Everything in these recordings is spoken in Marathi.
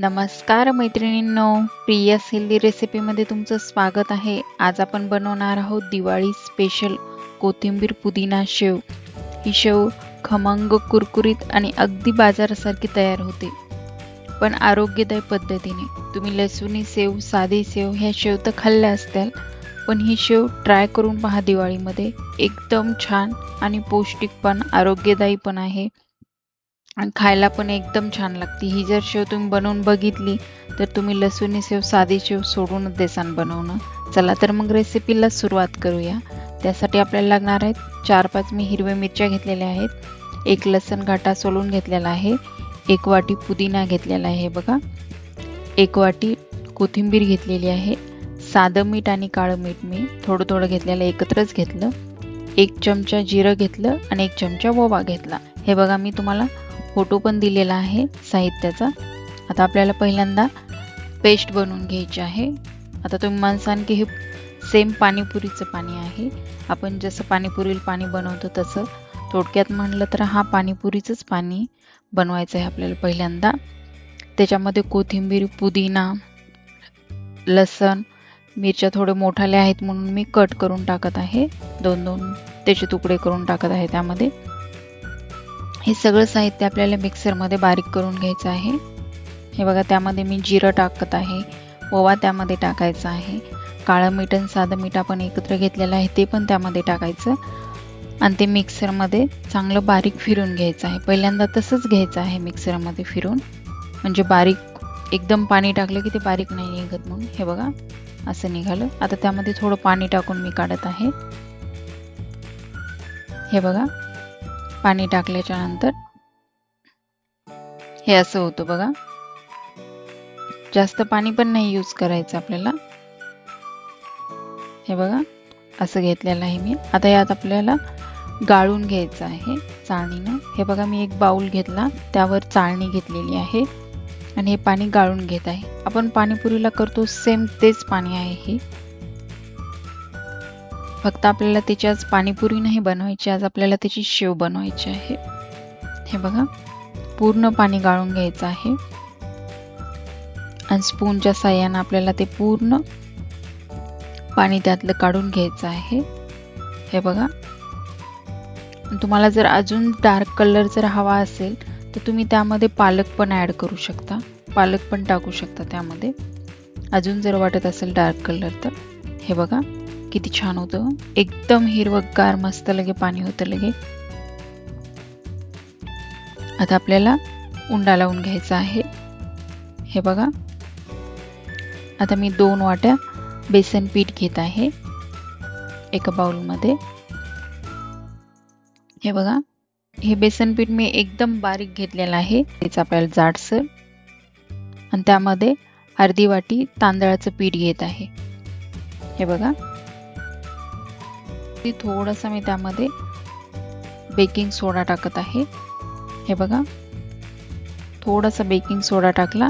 नमस्कार मैत्रिणींनो प्रियस हेल्दी रेसिपीमध्ये तुमचं स्वागत आहे. आज आपण बनवणार आहोत दिवाळी स्पेशल कोथिंबीर पुदिना शेव. ही शेव खमंग कुरकुरीत आणि अगदी बाजारासारखी तयार होते. पण आरोग्यदायी पद्धतीने. तुम्ही लसूणी सेव साधी सेव ह्या शेव तर खाल्ल्या असत्याल पण ही शेव ट्राय करून पहा दिवाळीमध्ये. एकदम छान आणि पौष्टिक पण आरोग्यदायी पण आहे. आणि खायला पण एकदम छान लागते. ही जर शेव तुम्ही बनवून बघितली तर तुम्ही लसूणी शेव साधी शेव सोडूनच देसान बनवणं. चला तर मग रेसिपीला सुरुवात करूया. त्यासाठी आपल्याला लागणार आहेत चार पाच मी हिरव्या मिरच्या घेतलेल्या आहेत. एक लसण घाटा सोलून घेतलेला आहे. एक वाटी पुदिना घेतलेला आहे बघा. एक वाटी कोथिंबीर घेतलेली आहे. साधं मीठ आणि काळं मीठ मी थोडं थोडं घेतलेलं एकत्रच घेतलं. एक चमचा जिरं घेतलं आणि एक चमचा ओवा घेतला. हे बघा मी तुम्हाला फोटो पण दिलेला आहे साहित्याचा. आता आपल्याला पहिल्यांदा पेस्ट बनवून घ्यायची आहे. आता तुम्ही माणसान की हे सेम पाणीपुरीचं पाणी आहे. आपण जसं पाणीपुरीला पाणी बनवतो तसं. थोडक्यात म्हणलं तर हा पाणीपुरीचंच पाणी बनवायचं आहे आपल्याला पहिल्यांदा. त्याच्यामध्ये कोथिंबीर पुदिना लसण मिरच्या थोडे मोठाले आहेत म्हणून मी कट करून टाकत आहे. दोन दोन त्याचे तुकडे करून टाकत आहे त्यामध्ये. हे सगळं साहित्य आपल्याला मिक्सरमध्ये बारीक करून घ्यायचं आहे. हे बघा त्यामध्ये मी जिरं टाकत आहे. ओवा त्यामध्ये टाकायचा आहे. काळं मीठ आणि साधं मीठ आपण एकत्र घेतलेलं आहे ते पण त्यामध्ये टाकायचं. आणि ते मिक्सरमध्ये चांगलं बारीक फिरून घ्यायचं आहे. पहिल्यांदा तसंच घ्यायचं आहे मिक्सरमध्ये फिरून. म्हणजे बारीक एकदम पाणी टाकलं की ते बारीक नाही निघत म्हणून हे बघा असं निघालं. आता त्यामध्ये थोडं पाणी टाकून मी काढत आहे. हे बघा पाणी टाकल्याच्या नंतर हे असं होतं बघा. जास्त पाणी पण नाही यूज करायचं आपल्याला. हे बघा असं घेतलेलं आहे मी. आता यात आपल्याला गाळून घ्यायचं आहे चाळणीनं. हे बघा मी एक बाऊल घेतला. त्यावर चाळणी घेतलेली आहे. आणि हे पाणी गाळून घेत आहे. आपण पाणीपुरीला करतो सेम तेच पाणी आहे हे. फक्त आपल्याला त्याची आज पाणीपुरी नाही बनवायची आज आपल्याला त्याची शेव बनवायची आहे. हे बघा पूर्ण पाणी गाळून घ्यायचं आहे. आणि स्पूनच्या साह्यानं आपल्याला ते पूर्ण पाणी त्यातलं काढून घ्यायचं आहे. हे बघा. तुम्हाला जर अजून डार्क कलर जर हवा असेल तर तुम्ही त्यामध्ये पालक पण ॲड करू शकता. पालक पण टाकू शकता त्यामध्ये. अजून जर वाटत असेल डार्क कलर तर. हे बघा. किती छान होतं. एकदम हिरवगार मस्त लगे पाणी होतं लगे. आता आपल्याला उंडा लावून घ्यायचा आहे. हे बघा. आता मी दोन वाट्या बेसन पीठ घेत आहे. एका बाउलमध्ये. हे बघा. हे बेसन पीठ मी एकदम बारीक घेतलेलं आहे. त्याचं आपल्याला जाडसर. आणि त्यामध्ये अर्धी वाटी तांदळाचं पीठ घेत आहे. हे बघा. थोडंसं मी त्यामध्ये बेकिंग सोडा टाकत आहे. हे बघा. थोडासा बेकिंग सोडा टाकला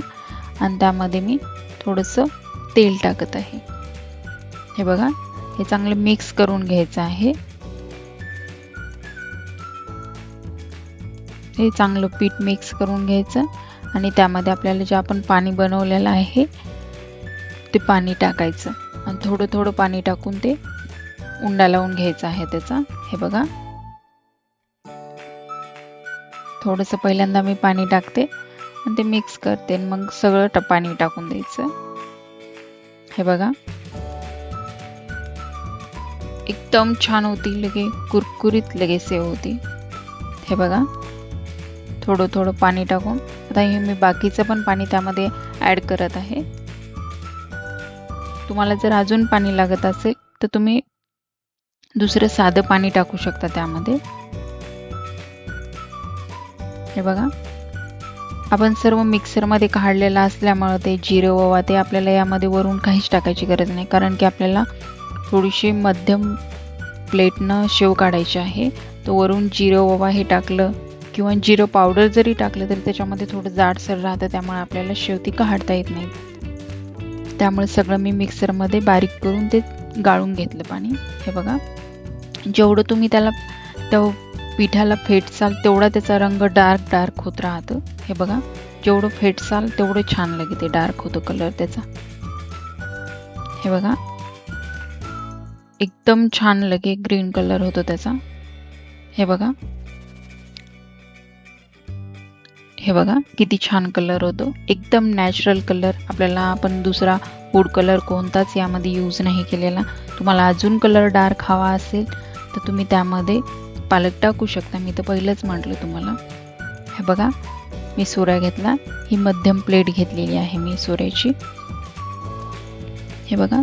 आणि त्यामध्ये मी थोडंसं तेल टाकत आहे. हे बघा. हे चांगलं मिक्स करून घ्यायचं आहे. हे चांगलं पीठ मिक्स करून घ्यायचं आणि त्यामध्ये आपल्याला जे आपण पाणी बनवलेलं आहे ते पाणी टाकायचं. आणि थोडं थोडं पाणी टाकून ते उंडा लावून घ्यायचा आहे त्याचा. हे बघा. थोडंसं पहिल्यांदा मी पाणी टाकते आणि ते मिक्स करते मग सगळं पाणी टाकून द्यायचं. हे बघा. एकदम छान होती लगे कुरकुरीत लगे सेव होती. हे बघा. थोडं थोडं पाणी टाकून. आता हे मी बाकीचं पण पाणी त्यामध्ये ॲड करत आहे. तुम्हाला जर अजून पाणी लागत असेल तर तुम्ही दुसरं साधं पाणी टाकू शकता त्यामध्ये. हे बघा. आपण सर्व मिक्सरमध्ये काढलेलं असल्यामुळं ते जिरं ओवा ते आपल्याला यामध्ये वरून काहीच टाकायची गरज नाही. कारण की आपल्याला थोडीशी मध्यम प्लेटनं शेव काढायची आहे. तर वरून जिरं ओवा हे टाकलं किंवा जिरं पावडर जरी टाकलं तरी त्याच्यामध्ये थोडं जाडसर राहतं. त्यामुळे आपल्याला शेवती काढता येत नाही. त्यामुळे सगळं मी मिक्सरमध्ये बारीक करून ते गाळून घेतलं पाणी. हे बघा. जेवढं तुम्ही त्याला त्या पिठाला फेटसाल तेवढा त्याचा रंग डार्क डार्क होत राहतो. हे बघा जेवढं फेटसाल तेवढं छान लगे ते डार्क होतो कलर त्याचा. हे बघा. एकदम छान लगे ग्रीन कलर होतो त्याचा. हे बघा. हे बघा किती छान कलर होतो. एकदम नॅचरल कलर आपल्याला आपण दुसरा फूड कलर कोणताच यामध्ये यूज नाही केलेला. तुम्हाला अजून कलर डार्क हवा असेल तर तुम्ही त्यामध्ये पालक टाकू शकता. मी तर पहिलंच म्हटलं तुम्हाला. हे बघा मी सोऱ्या घेतला. ही मध्यम प्लेट घेतलेली आहे मी सोऱ्याची. हे बघा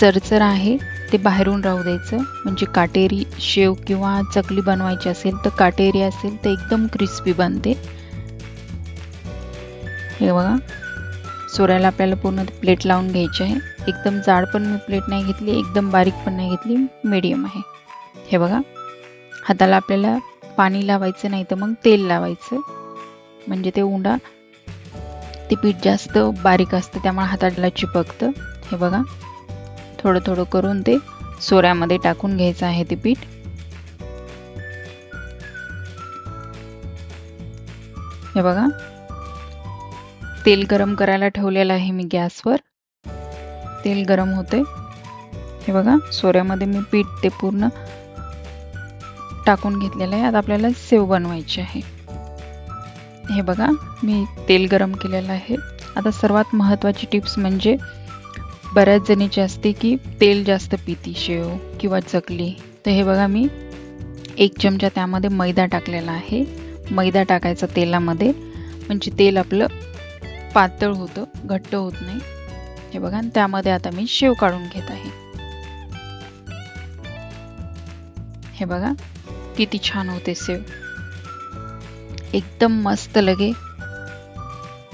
चरचर आहे ते बाहेरून राहू द्यायचं. म्हणजे काटेरी शेव किंवा चकली बनवायची असेल तर काटेरी असेल तर एकदम क्रिस्पी बनते. हे बघा सोऱ्याला आपल्याला पूर्ण प्लेट लावून घ्यायची आहे. एकदम जाड पण मी प्लेट नाही घेतली एकदम बारीक पण नाही घेतली मीडियम आहे. हे बघा. हाताला आपल्याला पाणी लावायचं नाही तर मग तेल लावायचं. म्हणजे ते उंडा ते पीठ जास्त बारीक असतं त्यामुळे हाताला चिपकतं. हे बघा. थोडं थोडं करून ते सोऱ्यामध्ये टाकून घ्यायचं आहे ते पीठ. हे बघा. तेल गरम करायला ठेवलेलं आहे मी गॅसवर. तेल गरम होते हे बघा. सोऱ्यामध्ये मी पीठ ते पूर्ण टाकून घेतलेलं आहे. आता आपल्याला सेव बनवायची आहे. हे बघा मी तेल गरम केलेलं आहे. आता सर्वात महत्त्वाची टिप्स म्हणजे बऱ्याच जणीची असते की तेल जास्त पिती शेव किंवा चकली. तर हे बघा मी एक चमचा त्यामध्ये मैदा टाकलेला आहे. मैदा टाकायचा तेलामध्ये. म्हणजे तेल आपलं पातळ होतं घट्ट होत नाही. हे बघा आणि त्यामध्ये आता मी शेव काढून घेत आहे. हे बघा किती छान होते सेव. एकदम मस्त लगे.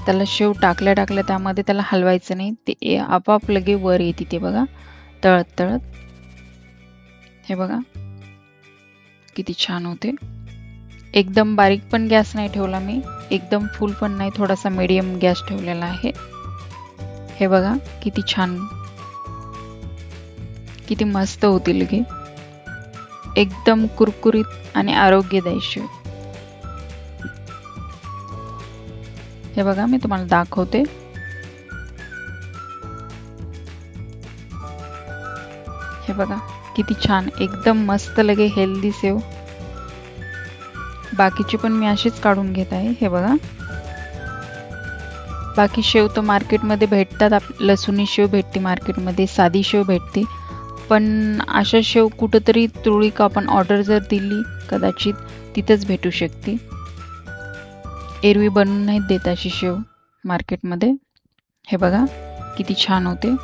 त्याला शेव टाकल्या टाकल्या त्यामध्ये त्याला हलवायचं नाही. ते आपाप लगे वर येते ते बघा. तळत तळत. हे बघा. किती छान होते. एकदम बारीक पण गॅस नाही ठेवला मी. एकदम फुल पण नाही. थोडासा मीडियम गॅस ठेवलेला आहे. हे बघा किती छान. किती मस्त होतील लगे. एकदम कुरकुरीत आणि आरोग्यदायी शेव. हे बघा मी तुम्हाला दाखवते. हे बघा किती छान एकदम मस्त लगे हेल्दी सेव बाकीची पण मी अशीच काढून घेत आहे हे बघा. बाकी शेव तर मार्केटमध्ये भेटतात आप लसुणी शेव भेटते मार्केटमध्ये साधी शेव भेटते. पण अशा शेव कुठंतरी तुळीक आपण ऑर्डर जर दिली कदाचित तिथंच भेटू शकते. एरवी बनवून नाहीत देत अशी शेव मार्केटमध्ये. हे बघा किती छान होते.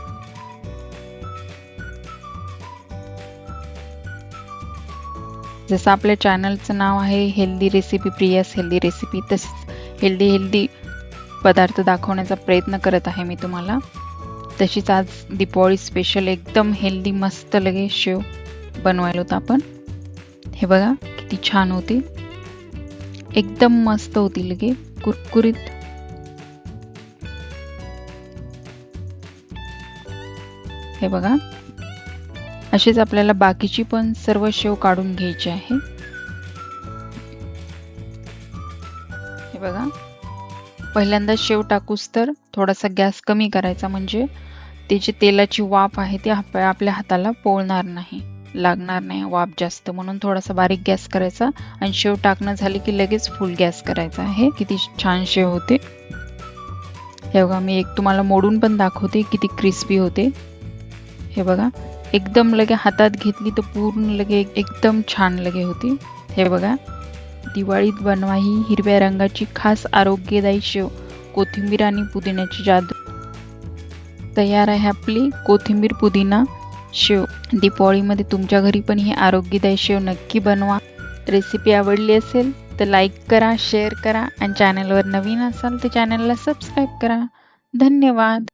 जसं आपल्या चॅनलचं नाव आहे healthy recipe Priyas healthy recipe तसंच हेल्दी हेल्दी पदार्थ दाखवण्याचा प्रयत्न करत आहे मी तुम्हाला. तशीच आज दिपावळी स्पेशल एकदम हेल्दी मस्त लगे शेव बनवायला होता आपण. हे बघा किती छान होती. एकदम मस्त होती लगे कुरकुरीत. हे बघा. अशीच आपल्याला बाकीची पण सर्व शेव काढून घ्यायची आहे. हे बघा. पहिल्यांदा शेव टाकूस तर थोडासा गॅस कमी करायचा म्हणजे त्याची तेलाची वाफ आहे ती आपल्या हाताला पोळणार नाही लागणार नाही. वाफ जास्त म्हणून थोडासा बारीक गॅस करायचा आणि शेव टाकणं झाली की लगेच फुल गॅस करायचा आहे. किती छान शेव होते. हे बघा मी एक तुम्हाला मोडून पण दाखवते किती क्रिस्पी होते. हे बघा एकदम लगे हातात घेतली तर पूर्ण लगे एकदम छान लगे होती. हे बघा दिवाळीत बनवा ही हिरव्या रंगाची खास आरोग्यदायी शेव कोथिंबीर आणि पुदिन्याची जादू. तयार आहे आपली कोथिंबीर पुदिना शेव. दीपावळीमध्ये तुमच्या घरी पण ही आरोग्यदायी शेव नक्की बनवा. रेसिपी आवडली असेल तर लाईक करा शेअर करा आणि चॅनलवर नवीन असाल तर चॅनलला सबस्क्राईब करा. धन्यवाद.